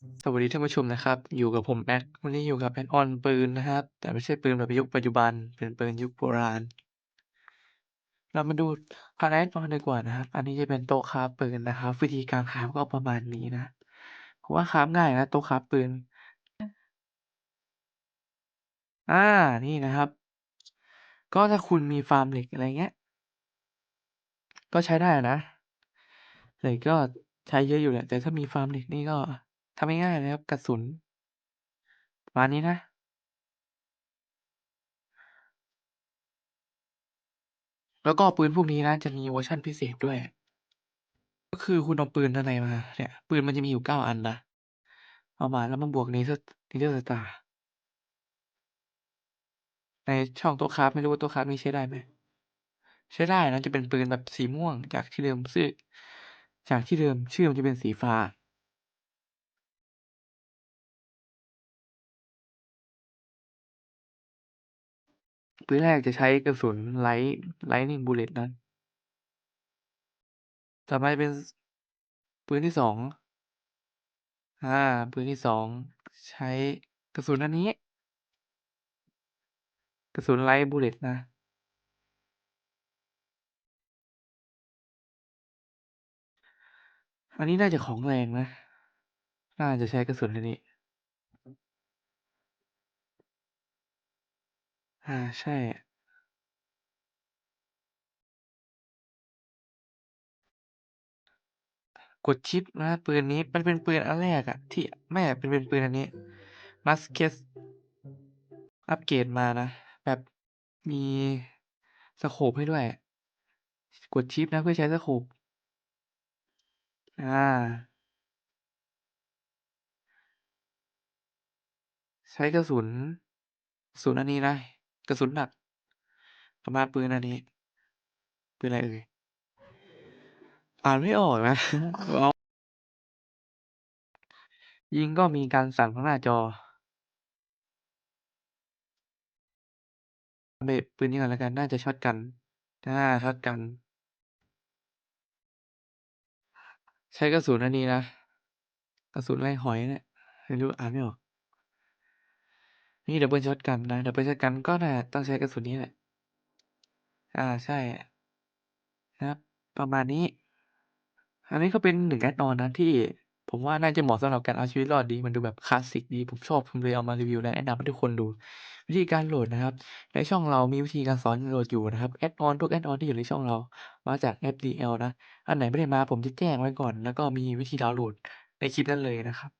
สวัสดีท่านผู้ชมนะครับ อยู่กับผมแม็กวันนี้อยู่กับ Add-on ปืนนะครับ แต่ไม่ใช่ปืนแบบยุคปัจจุบัน เป็นปืนยุคโบราณ เรามาดูภายใน Add-on ดีกว่านะครับ อันนี้จะเป็นโต๊ะคาฟปืนนะครับ วิธีการคาฟก็ประมาณนี้นะผมว่าคาฟง่ายนะโต๊ะคาฟปืน อ่านี่นะครับ ก็ถ้าคุณมีฟาร์มเหล็กอะไรเงี้ย ก็ใช้ได้นะเหล็กก็ใช้เยอะอยู่แหละแต่ถ้ามีฟาร์มเหล็กนี่ก็ ทำง่าย ๆ เลยครับ กระสุน ประมาณนี้นะ แล้วก็ปืนพวกนี้นะ จะมีเวอร์ชันพิเศษด้วย ก็คือคุณเอาปืนด้านในมา เนี่ย ปืนมันจะมีอยู่9อันนะ เอามาแล้วมาบวก Nether Nether Star ในช่องต๊ะคราฟไม่รู้ว่าต๊ะคราฟนี้ใช้ได้ไหม?ใช้ได้นะจะเป็นปืนแบบสีม่วงจากที่เดิมซึ่งจากที่เดิมชื่อมันจะเป็นสีฟ้า ปืนแรกจะใช้กระสุน Light Lightning Bullet นต่อไปเป็นปืนที่2อาปืนที่2ใช้กระสุนอันนี้ กระสุน Light Bullet นะอันนี้น่าจะของแรงนะ น่าจะใช้กระสุนอันนี้ อาใช่ กดชิปนะปืนนี้ มันเป็นปืนอันแรกอะที่ไม่เป็นเป็นปืนอันนี้ Musket อัปเกรดมานะ แบบมีสโกปให้ด้วย กดชิปนะเพื่อใช้สโกปอ่า ใช้กระสุนกระสุนอันนี้นะ กระสุนหนัก ประมาณปืนอันนี้ ปืนอะไรเอ่ย?อ่านไม่ออกนะอ๋อยิงก็มีการสั่นของหน้าจอเบะปืนนี้ก่อนแล้วกัน น่าจะช็อตกันอาช็อตกัน ใช้กระสุนอันนี้นะ กระสุนอะไรหอยเนี่ยไม่รู้อ่านไม่ออก นี่ดับเบิลช็อตกันนะดับเบิลช็อตกันก็น่าจะต้องใช้กระสุนนี้แหละ อ่าใช่ครับ ประมาณนี้ อันนี้ก็เป็น1 Add-on นนะที่ผมว่าน่าจะเหมาะสำหรับการเอาชีวิตรอดดี มันดูแบบคลาสสิกดี ผมชอบ ผมเลยเอามารีวิวและแนะนำให้ทุกคนดู วิธีการโหลดนะครับ ในช่องเรามีวิธีการสอนโหลดอยู่นะครับ Add-on ทุก Add-on ที่อยู่ในช่องเรา มาจากแอป DL นะ อันไหนไม่ได้มาผมจะแจ้งไว้ก่อน แล้วก็มีวิธีดาวน์โหลดในคลิปนั้นเลยนะครับ